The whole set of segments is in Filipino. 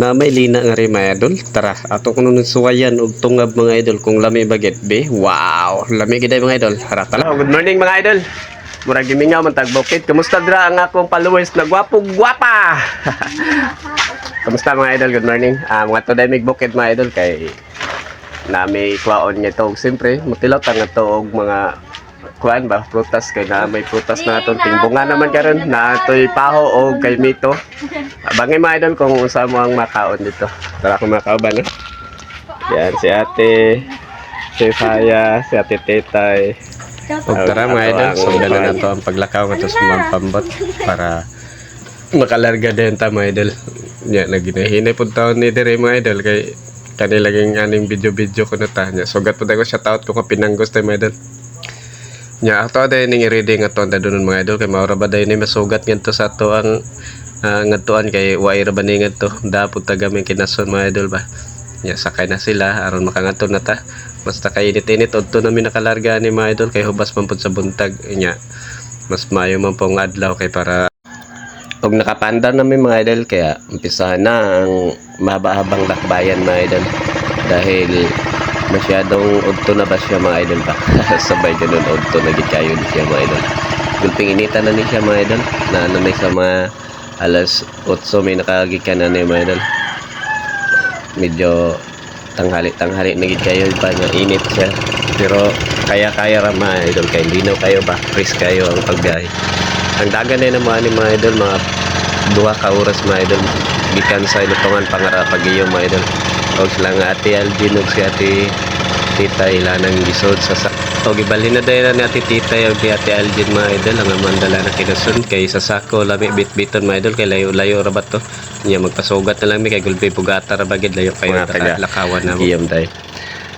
na may lina nga rin mga idol. Tara, ato ko nung suwayan og tungab mga idol kung lami baget be. Wow, lami gid mga idol. Harap tala. Good morning mga idol. Murag gimingaw man tag bukid. Kumusta dra ang akong followers na gwapo gwapa? Kumusta mga idol? Good morning. Ah, mga to mig bukid mga idol kay na may kwaon niya to. Siyempre, mutilaw tanga to og mga kuan ba prutas kay na may prutas na aton tingbunga naman karon na atoy paho o kay mito Abangay mga idol kung usa mo ang makaon dito. Tara kung makauban, no? Yan, si ate, si Faya, si ate Tetay. O tara mga idol, sundan na nato ang paglakaw nga sa mga pambot para makalarga din ta mga idol. Yan, naginahinay po taon ni Dire mga idol kay kanilang aning video-video ko na ta. Nya, sugat po tayo shoutout ko ka pinanggos tayo mga idol. Nya, ato din ning i-reading ato ang doon mga idol kay maura ba dahil ni masugat ngadto sa ato ang uh, ngadtuan kay way ra ba ni ngadto? Dapod ta gamay kinason mga idol ba? Nya sakay na sila aron makangadto na ta. Basta kay init-init udto namin nakalarga ni mga idol kay hubas man pud sa buntag nya mas mayo man pong adlaw kay para og nakapandar namin mga idol kaya umpisahan na ang mahaba-habang lakbayan mga idol. Dahil masyadong udto na ba siya mga idol? Pa sabay ganun udto na gid kayo ni siya mga idol. Gulping initan na ni siya mga idol na ano na sa mga alas 8 may nakagikan na ni mga idol. Medyo tanghali tanghali na gid kayo pa na init siya. Pero kaya kaya ra mga idol kay linaw kayo ba fresh kayo ang pagbiyahe. Ang dagan na naman ni mga idol mga duha ka oras mga idol. Gikan sa ilutungan pangara pagiyo mga idol o sila nga ate Alvin ug si ate tita ila nang gisod sa sa o gibalhin na dahil ni ate tita ug si ate Alvin mga idol. Ang mandala na kinasun kay sa sako lami bit-biton mga idol. Kay layo-layo ra ba to. Niya magpasugat na lang mi. Kay gulpi pugata ra bagid layo kay lakawan na mo. Iyam day.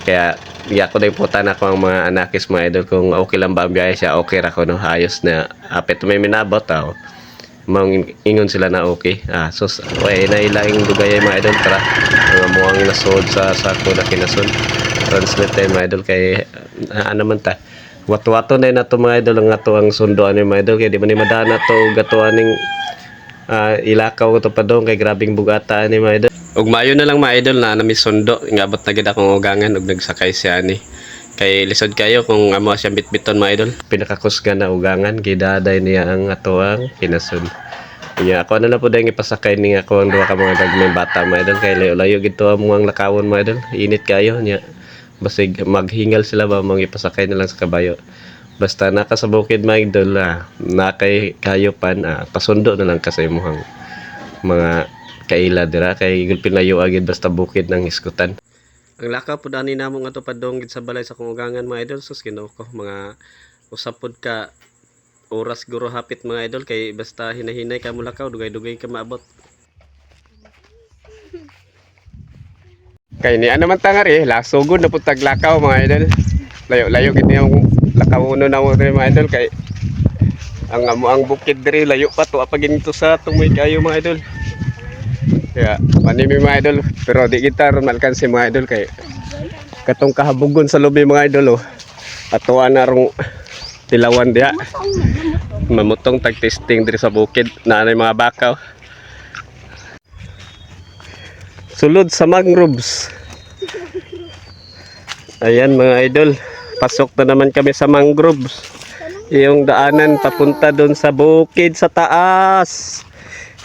Kaya iya ko din putan ako ang mga anakis mga idol. Kung okay lang ba ang biyahe siya okay ra ko no? Ayos na. Apet may minabot tao mang ingon sila na okay. Ah so way na ilaing dugay mga idol tara. Mga muang nasod sa sako na kinason. Translate tayo mga idol kay ah, ano man ta? Wato-wato na na to mga idol ang ato ang sundoan ni mga idol. Kay di man ni madana to gatuan ning ah, ilakaw to pa doon kay grabing bugata ni mga idol. Ug maayo na lang mga idol na nami sundo. Ngabot na gid akong ugangan ug nagsakay siya ni kay lisod kayo kung amo siya bitbiton mga idol. Pinakakusga na ugangan gidaday niya ang atoang kinasun Iya, ako na lang po dahil ipasakay ni ako ang duha ka mga dagmay bata mga idol. Kay layo-layo gito ang mga lakawon mga idol. Init kayo niya. Basig maghingal sila ba mga ipasakay na lang sa kabayo. Basta naka sa bukid mga idol ah, nakay kayo pan ah, pasundo na lang kasi muhang mga kaila dira. Kay gulpin layo agid basta bukid ng iskutan ang lakaw po dani namo nga to padong gid sa balay sa kong ugangan mga idol. Sus Ginoo mga usapod ka oras guro hapit mga idol kay basta hinahinay ka mo lakaw dugay-dugay ka maabot. Kay ni ano man tangar eh lasugod na putag lakaw mga idol. Layo-layo gid yung lakaw uno na mo mga idol kay ang amo ang bukid diri layo pa to apa ginto sa tumoy kayo mga idol kaya panimi mga idol pero di kita ron malkansi mga idol kay katong kahabugon sa lobby mga idol oh. Atuan na rong tilawan diha. Mamutong tag testing diri sa bukid na mga bakaw sulod sa mangroves ayan mga idol pasok na naman kami sa mangroves yung daanan papunta doon sa bukid sa taas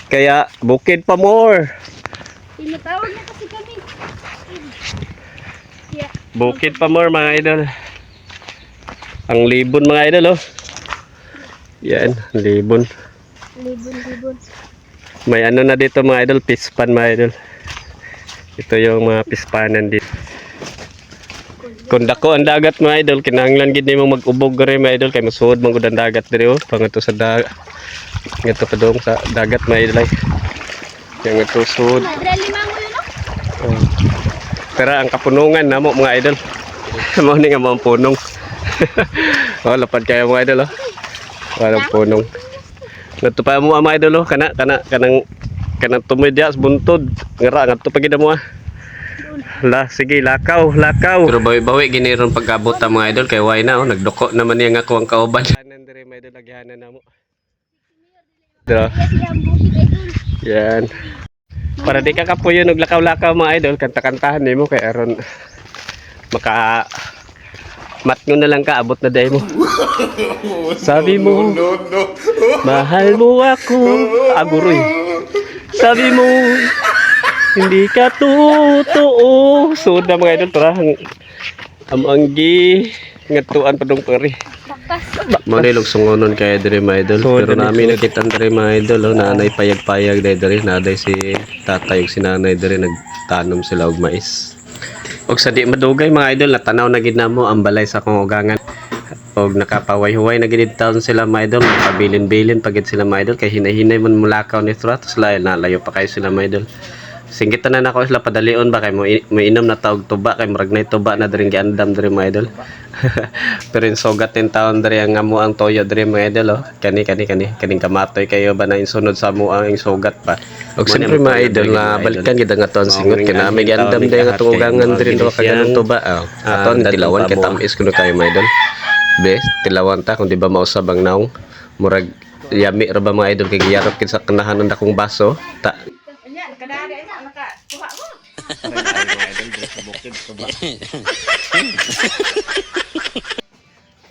kaya bukid pa more Tinatawag na kasi kami. Yeah. bukid pa more mga idol ang libon mga idol oh yan libon Libon, libon. May ano na dito mga idol, pispan mga idol. Ito yung mga pispanan dito. Kung dako ang dagat mga idol, kinahanglan gid nimo mag-ubog mga idol kay musuod man gud ang dagat diri oh. Pangato sa dagat. Ngato pa dong sa dagat mga idol. Yang ito sud. Oh. Ang kapunungan namo mga idol. Mao ni nga mga punong. oh, lapad kayo mga idol oh. Walang punong. Ngadto pa mo mga idol oh, kana kana kanang kanang tumoy diya sa buntod. Ngara ngadto pa gid mo ah. La, sige, lakaw, lakaw. Pero bawi-bawi giniron pagkabot ang mga idol kay why na oh, nagdoko naman niya nga ako ang kauban. Kanan dire mga idol bukid ay dun. Yan. Para di ka kapuyo og lakaw-lakaw mga idol, kanta-kantahan nimo kay aron maka mat nga na lang ka abot na day mo. Sabi mo, mahal mo ako, aguroy. Sabi mo, hindi ka totoo. Suda mga idol, ang amanggi ngatuan padong pari. Bakas. Manilog sungonon kay Dre mga idol. Pero namin nakita Dre mga idol, oh, nanay payag-payag dahil Dre. Naday si tatay ug si nanay Dre nagtanom sila og mais. Og sa di madugay mga idol, natanaw na gid namo ang balay sa akong ugangan. Og nakapaway-huway na gid taon sila mga idol, pabilin-bilin pagid sila mga idol kay hinay-hinay man mulakaw ni Thra tapos layo nalayo pa kayo sila mga idol. Singgitan na nako sila padalion ba kay mo, inom na taog tuba kay murag na tuba na diri giandam diri mga idol. Pero yung sugat din taon diri ang amo ang toyo diri mga idol oh. Kani kani kani kaning kamatoy kayo ba na insunod sa mo ang sugat pa. Og siyempre mga idol na balikan gid ang aton singot kay na may giandam diri nga tugangan diri do kaganang tuba oh. Aton tilawan kay tamis kuno kayo mga idol. Be, tilawan ta kung di ba mausab ang naong murag yami ra ba mga idol kay giyarot kid sa kanahan ng dakong baso ta Anya, kadari ina nakakuha mo.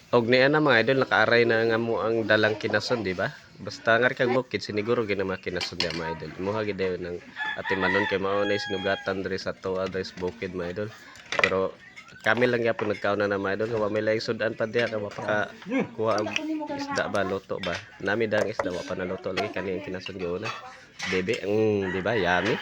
Og niya na mga idol nakaaray na nga mo ang dalang kinason, di ba? Basta nga kag bukid siniguro gina mga kinason niya mga idol. Imuha gid dayon ng atimanon kay mao sinugatan diri sa to address bukid mga idol. Pero kami lang gyapon nagkauna na mga idol nga may laing sudan pa diha ka mapaka kuha ang isda ba luto ba. Nami dang isda wa pa na luto lagi kani ang kinason gyud na. Bebe, ang di ba? Yummy.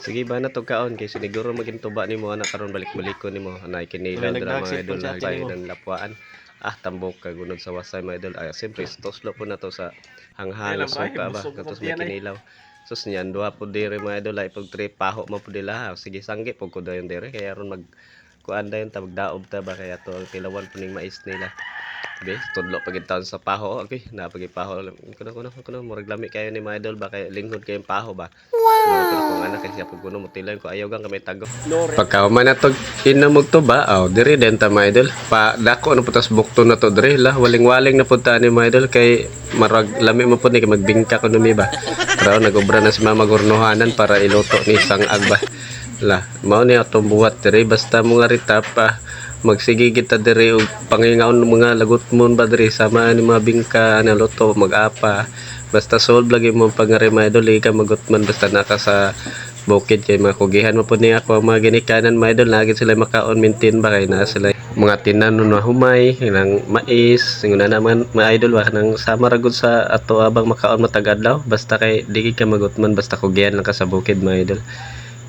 Sige ba na to kaon kay siniguro maging tuba nimo ana karon balik-baliko nimo anay kinilaw dira mga idol na bayo ng lapuan. Ah tambok ka gunod sa wasay mga idol. Ah siyempre toslo po na to sa hanghang suka ba katos may kinilaw. Sus niyan duha po dire mga idol ay pag tri paho mo po dila. Sige sanggi pag ko dayon dire kaya aron mag kuan dayon ta magdaob ta ba kaya to ang tilawan po ning mais nila. Be, tudlo pagid taon sa paho. Okay, na pagid paho. Kuno kuno kuno murag lami kayo ni mga idol ba kay linghod kayong paho ba. Wow. Pero kung anak kasi pag kuno mutilan ko ayaw gang kami tago. Pagka man na to inamog to ba? Aw, diri den ta mga idol. Pa dako na putas bukto na to diri la waling-waling na punta ni mga idol kay marag lami mo pud ni kay magbingka ko numi ba. Pero nagobra na si mama gurnuhanan para iluto ni sang agba. La, mao ni atong buhat diri basta mo nga rita pa magsige kita diri og pangingaon ng mga lagot mo ba diri? Sama ni mga bingka na luto mag-apa. Basta solve lagi mo pangari mga idol. Ika magutman basta naka sa bukid kay mga kugihan. Mo po niya ako mga ginikanan mga idol. Lagi sila makaon maintain ba? Kay na sila mga tinanon na humay ng mais. Nguna naman mga idol ba nang sama ragod sa ato abang makaon matagadlaw. Basta kay di ka magutman basta kugihan lang ka sa bukid mga idol.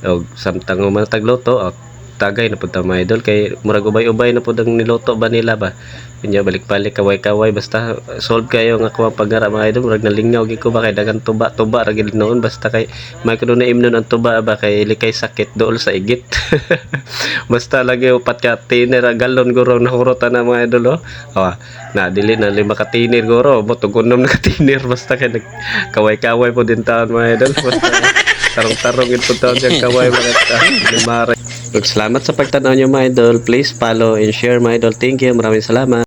O samtang mo tagluto o tagay na punta mga idol. Kay murag ubay-ubay na pud ang niluto ba nila ba? Kanya balik-balik kaway-kaway basta solve kayo nga kuha pagara mga idol. Murag nalingaw gid ko ba? Kay dagan tuba tuba ra gid noon. Basta kay may kuno na imnon ang tuba ba? Kay likay sakit dool sa igit. Basta lagi upat ka tiner galon guro nahurutan na mga idol oh. Awa na dili na lima ka tiner guro. Mo tugunom na ka tiner. Basta kay nag kaway-kaway po din taon mga idol. Basta tarong-tarong ito taon siyang kaway mga ta limare Salamat sa pagtanaw niyo mga idol. Please follow and share mga idol. Thank you. Maraming salamat.